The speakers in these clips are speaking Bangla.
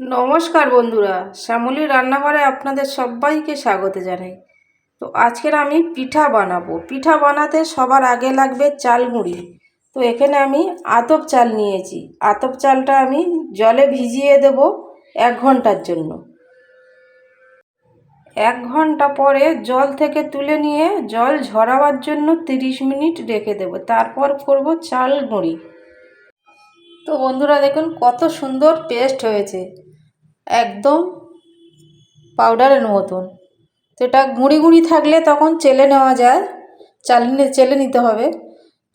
নমস্কার বন্ধুরা শ্যামলী রান্নাঘরে আপনাদের সবাইকে স্বাগত জানাই। তো আজকের আমি পিঠা বানাবো। পিঠা বানাতে সবার আগে লাগবে চাল গুঁড়ি তো এখানে আমি আতপ চাল নিয়েছি। আতপ চালটা আমি জলে ভিজিয়ে দেব এক ঘণ্টার জন্য। এক ঘণ্টা পরে জল থেকে তুলে নিয়ে জল ঝরাবার জন্য তিরিশ মিনিট রেখে দেব। তারপর করব চাল গুঁড়ি তো বন্ধুরা দেখুন কত সুন্দর পেস্ট হয়েছে। একদম পাউডারের মতন তো এটা গুঁড়ি গুঁড়ি থাকলে তখন চেলে নেওয়া যায়, চালিয়ে, চেলে নিতে হবে।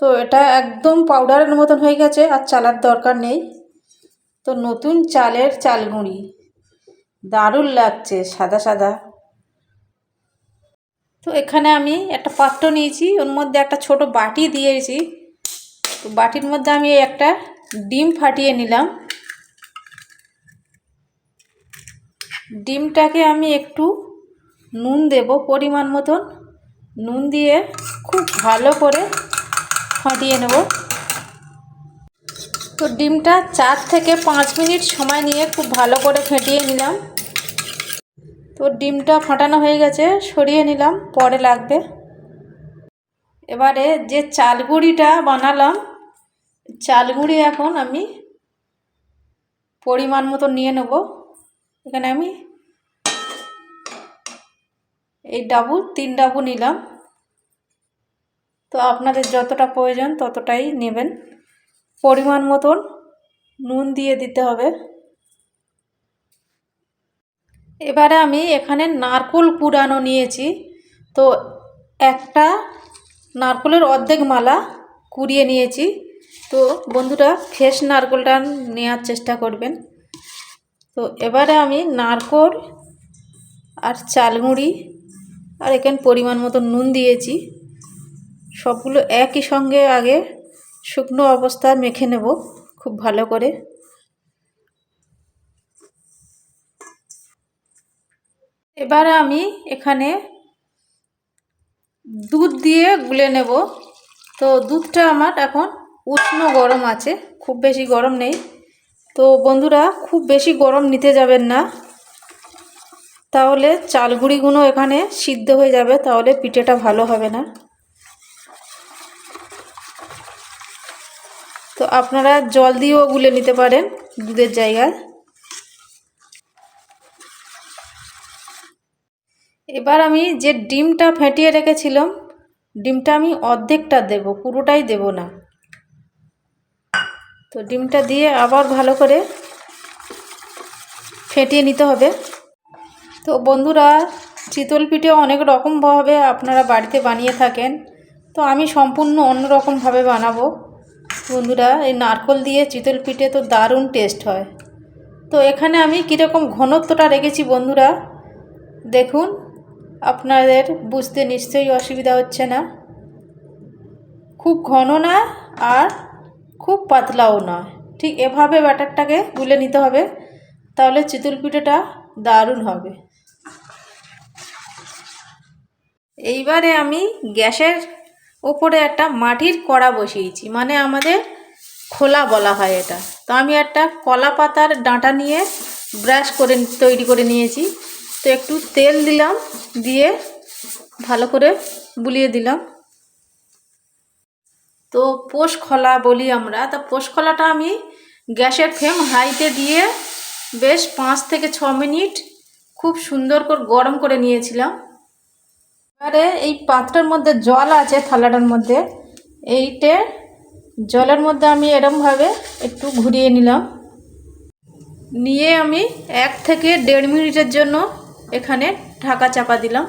তো এটা একদম পাউডারের মতন হয়ে গেছে আর চালার দরকার নেই। তো নতুন চালের চাল গুঁড়ি। দারুণ লাগছে, সাদা সাদা। তো এখানে আমি একটা পাত্র নিয়েছি, ওর মধ্যে একটা ছোট বাটি দিয়েছি। তো বাটির মধ্যে আমি একটা ডিম ফাটিয়ে নিলাম। ডিমটাকে আমি একটু নুন দেব, পরিমাণ মতন। নুন দিয়ে খুব ভালো করে ফাটিয়ে নেব। তো ডিমটা চার থেকে পাঁচ মিনিট সময় নিয়ে খুব ভালো করে ফেটিয়ে নিলাম। তো ডিমটা ফাটানো হয়ে গেছে, সরিয়ে নিলাম, পরে লাগবে। এবারে যে চালগুড়িটা বানালাম, চালগুড়ি এখন আমি পরিমাণ মতো নিয়ে নেব। এখানে আমি এই ডাবু তিন ডাবু নিলাম। তো আপনাদের যতটা প্রয়োজন ততটাই নেবেন। পরিমাণ মতন নুন দিয়ে দিতে হবে। এবারে আমি এখানে নারকোল কুড়ানো নিয়েছি। তো একটা নারকোলের অর্ধেক মালা কুড়িয়ে নিয়েছি। তো বন্ধুরা, ফ্রেশ নারকোলটা নেওয়ার চেষ্টা করবেন। তো এবারে আমি নারকোল আর চালগুঁড়ি আর এখানে পরিমাণ মতো নুন দিয়েছি। সবগুলো একই সঙ্গে আগে শুকনো অবস্থায় মেখে নেব খুব ভালো করে। এবারে আমি এখানে দুধ দিয়ে গুলে নেব। তো দুধটা আমার এখন উষ্ণ গরম আছে, খুব বেশি গরম নেই। তো বন্ধুরা, খুব বেশি গরম নিতে যাবেন না। তাহলে চালগুড়িগুলো এখানে সিদ্ধ হয়ে যাবে, তাহলে পিঠেটা ভালো হবে না। তো আপনারা জল দিয়েও গুলে নিতে পারেন দুধের জায়গায়। এবার আমি যে ডিমটা ফেটিয়ে রেখেছিলাম, ডিমটা আমি অর্ধেকটা দেব, পুরোটাই দেব না। তো ডিমটা দিয়ে আবার ভালো করে ফেটিয়ে নিতে হবে। তো বন্ধুরা, চিতল পিঠে অনেক রকমভাবে আপনারা বাড়িতে বানিয়ে থাকেন। তো আমি সম্পূর্ণ অন্য রকমভাবে বানাবো। বন্ধুরা, এই নারকল দিয়ে চিতল পিঠে তো দারুণ টেস্ট হয়। তো এখানে আমি কীরকম ঘনত্বটা রেখেছি বন্ধুরা, দেখুন। আপনাদের বুঝতে নিশ্চয়ই অসুবিধা হচ্ছে না। খুব ঘন না আর খুব পাতলাও না ঠিক এভাবে ব্যাটারটাকে গুলে নিতে হবে। তাহলে চিতল পিঠেটা দারুণ হবে। এইবারে আমি গ্যাসের ওপরে একটা মাটির কড়া বসিয়েছি মানে আমাদের খোলা বলা হয় এটা। তো আমি একটা কলা পাতার ডাঁটা নিয়ে ব্রাশ করে তৈরি করে নিয়েছি। তো একটু তেল দিলাম, দিয়ে ভালো করে বুলিয়ে দিলাম। তো পোষ খোলা বলি আমরা। তা পোষ খোলাটা আমি গ্যাসের ফ্লেম হাইতে দিয়ে বেশ পাঁচ থেকে ছ মিনিট খুব সুন্দর করে গরম করে নিয়েছিলাম। এবারে এই পাত্রের মধ্যে জল আছে থালাটার মধ্যে। এইটে জলের মধ্যে আমি এরমভাবে একটু ঘুরিয়ে নিলাম। নিয়ে আমি এক থেকে দেড় মিনিটের জন্য এখানে ঢাকা চাপা দিলাম।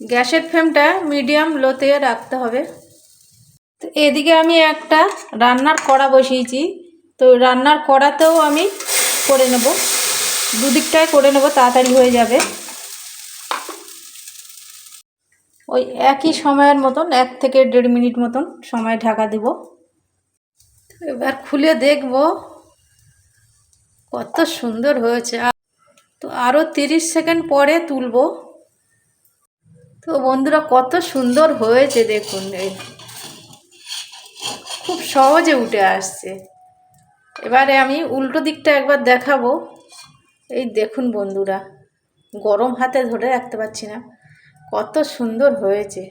গ্যাসের ফ্লেমটা মিডিয়াম লোতে রাখতে হবে। তো এদিকে আমি একটা রান্নার কড়া বসিয়েছি। তো রান্নার কড়াতেও আমি করে নেব। দুদিকটায় করে নেব, তাড়াতাড়ি হয়ে যাবে। ওই একই সময়ের মতন, এক থেকে দেড় মিনিট মতন সময় ঢাকা দেব। এবার খুলে দেখব, কত সুন্দর হয়েছে। তো আরও তিরিশ সেকেন্ড পরে তুলব। তো বন্ধুরা, কত সুন্দর হয়েছে দেখুন। খুব সহজে উঠে আসছে। এবারে আমি উল্টো দিকটা একবার দেখাবো। এই দেখুন বন্ধুরা, গরম হাতে ধরে রাখতে পারছি না। কত সুন্দর হয়েছে।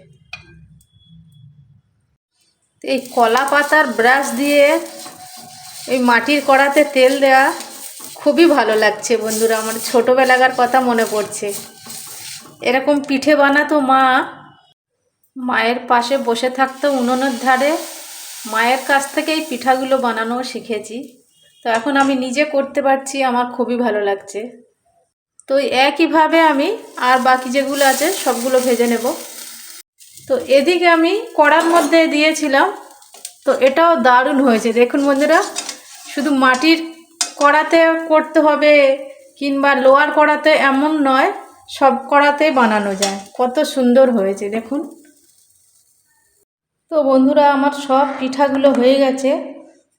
এই কলা পাতার ব্রাশ দিয়ে এই মাটির কড়াতে তেল দেওয়া খুবই ভালো লাগছে বন্ধুরা, আমার ছোটোবেলাকার কথা মনে পড়ছে। এরকম পিঠে বানাতো মা, মায়ের পাশে বসে থাকতো উনুনের ধারে। মায়ের কাছ থেকে এই পিঠাগুলো বানানো শিখেছি। তো এখন আমি নিজে করতে পারছি, আমার খুবই ভালো লাগছে। তো একইভাবে আমি আর বাকি যেগুলো আছে, সবগুলো ভেজে নেব। তো এদিকে আমি কড়ার মধ্যে দিয়েছিলাম। তো এটাও দারুণ হয়েছে। দেখুন বন্ধুরা, শুধু মাটির কড়াতে করতে হবে কিংবা লোয়ার কড়াতে এমন নয়, সব কড়াতেই বানানো যায়। কত সুন্দর হয়েছে, দেখুন। তো বন্ধুরা, আমার সব পিঠাগুলো হয়ে গেছে।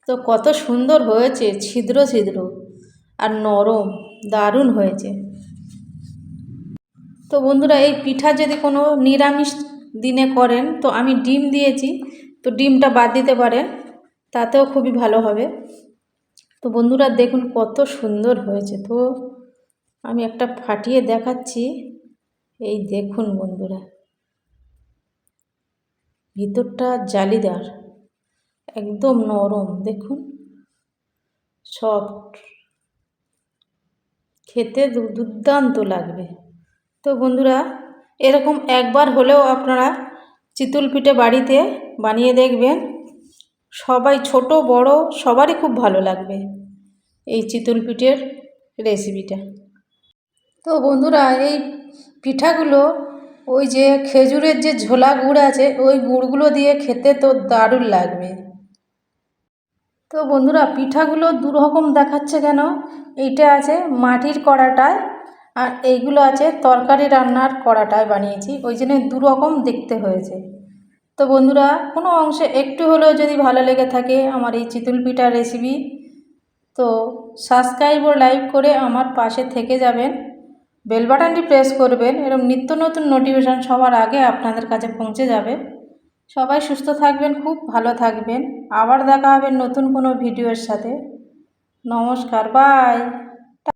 তো কত সুন্দর হয়েছে, ছিদ্র ছিদ্র। আর নরম, দারুণ হয়েছে। তো বন্ধুরা, এই পিঠা যদি কোনো নিরামিষ দিনে করেন, তো আমি ডিম দিয়েছি। তো ডিমটা বাদ দিতে পারেন, তাতেও খুবই ভালো হবে। তো বন্ধুরা, দেখুন কত সুন্দর হয়েছে। তো আমি একটা ফাটিয়ে দেখাচ্ছি। এই দেখুন বন্ধুরা, ভিতরটা জালিদার। একদম নরম। দেখুন সফট খেতে দুর্দান্ত লাগবে। তো বন্ধুরা, এরকম একবার হলেও আপনারা চিতল পিঠে বাড়িতে বানিয়ে দেখবেন। সবাই ছোট, বড়, সবারই খুব ভালো লাগবে এই চিতল পিঠের রেসিপিটা তো বন্ধুরা, এই পিঠাগুলো, ওই যে খেজুরের যে ঝোলা গুড় আছে, ওই গুড়গুলো দিয়ে খেতে তো দারুণ লাগবে। তো বন্ধুরা, পিঠাগুলো দুরকম দেখাচ্ছে কেন? এইটা আছে মাটির কড়াটায় আর এইগুলো আছে তরকারি রান্নার কড়াটায় বানিয়েছি। ওই জন্য দুরকম দেখতে হয়েছে। তো বন্ধুরা, কোনো অংশে একটু হলেও যদি ভালো লেগে থাকে আমার এই চিতল পিঠার রেসিপি তো সাবস্ক্রাইব ও লাইক করে আমার পাশে থেকে যাবেন। বেল বাটনটি প্রেস করবেন। এরকম নিত্য নতুন নোটিফিকেশান সবার আগে আপনাদের কাছে পৌঁছে যাবে। সবাই সুস্থ থাকবেন, খুব ভালো থাকবেন। আবার দেখা হবে নতুন কোনো ভিডিওর সাথে। নমস্কার, বাই।